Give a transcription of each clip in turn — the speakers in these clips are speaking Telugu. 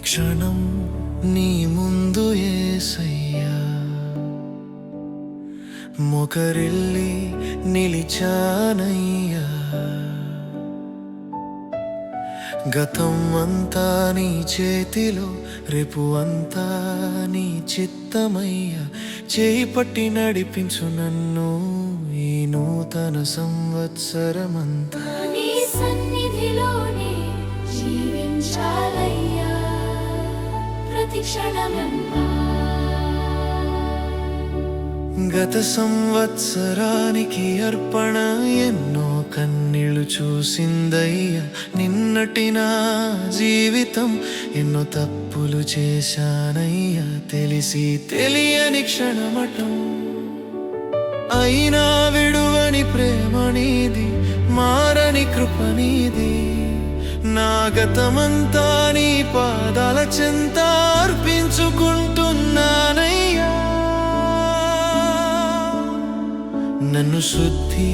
క్షణం నీ ఏసయ్యా. మొకరిల్లి నిలిచానయ్యా. గతం అంతా నీ చేతిలో రేపు అంతా నీ చిత్తమయ్యా. చేయి పట్టి నడిపించు నన్ను ఈ నూతన సంవత్సరమంతా. నీ సన్నిధిలోనే జీవించాలయ్యా. గత సంవత్సరానికి అర్పణ ఎన్నో కన్నీళ్ళు చూసిందయ్య. నిన్నటి నా జీవితం ఎన్నో తప్పులు చేశానయ్యా. తెలిసి తెలియని క్షణమటం. అయినా విడువని ప్రేమ నీది మారని కృప నీది. నా గతమంతా నీ పాదాల చెంత నన్ను శుద్ధి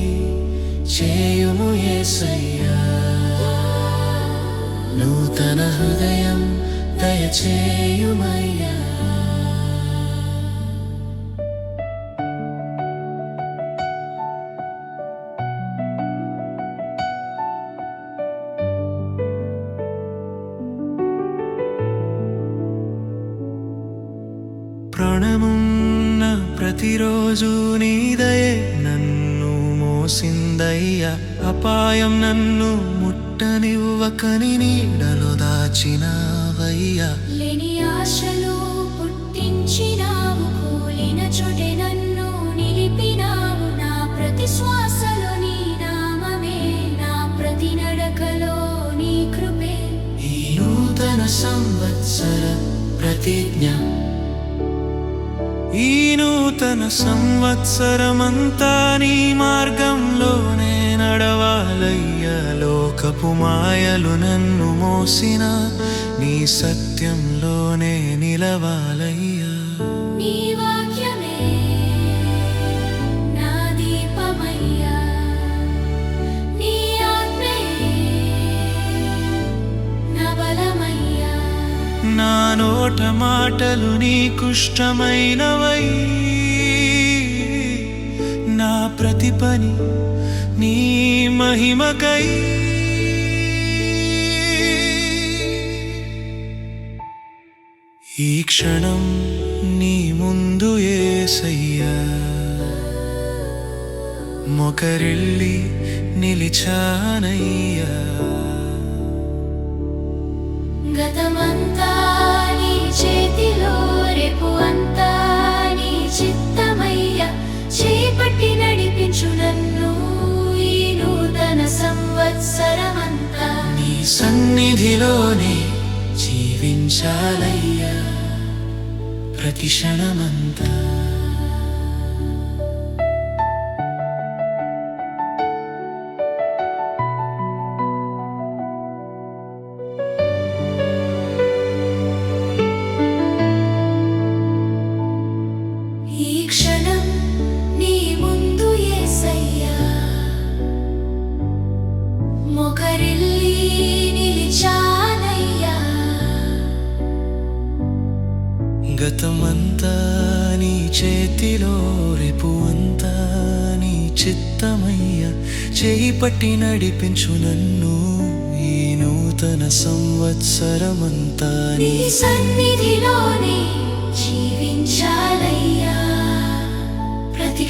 చేయుము యేసయ్యా నూతన హృదయం దయచేయుమయ్యా. ప్రాణమున్న ప్రతిరోజు నీదయ మోసిందయ్యా అపాయం నన్ను ముట్టనివ్వకని నీడలో దాచినావయ్యా. లేని ఆశలు పుట్టించినావు కూలిన చోటే నన్ను నిలిపినావు. నా ప్రతి శ్వాసలో నీ నామమే నా ప్రతి నడకలో నీ కృపే. ఈ నూతన సంవత్సర ప్రతిజ్ఞ. ఈ నూతన సంవత్సరమంతా నీ మార్గంలోనే నడవాలయ్యా. లోకపు మాయలు నన్ను మోసిన నీ సత్యంలోనే నిలవాలయ్యా. నా నోట మాటలు నీకుష్టమైనవై. నా ప్రతి పని నీ మహిమకై. ఈ క్షణం నీ ముందు ఏసయ్యా. మొకరిల్లి నిలిచానయ్యా. గతమంతా సన్నిధిలోనే జీవించాలయ్యా. ప్రతి క్షణమంతా గతమంతా నీ చేతిలో రేపు అంతా నీ చిత్తమయ్య. చేయి పట్టి నడిపించు నన్ను ఈ నూతన సంవత్సరమంతా నీ సన్నిధిలోనే జీవించాలయ్యా. ప్రతి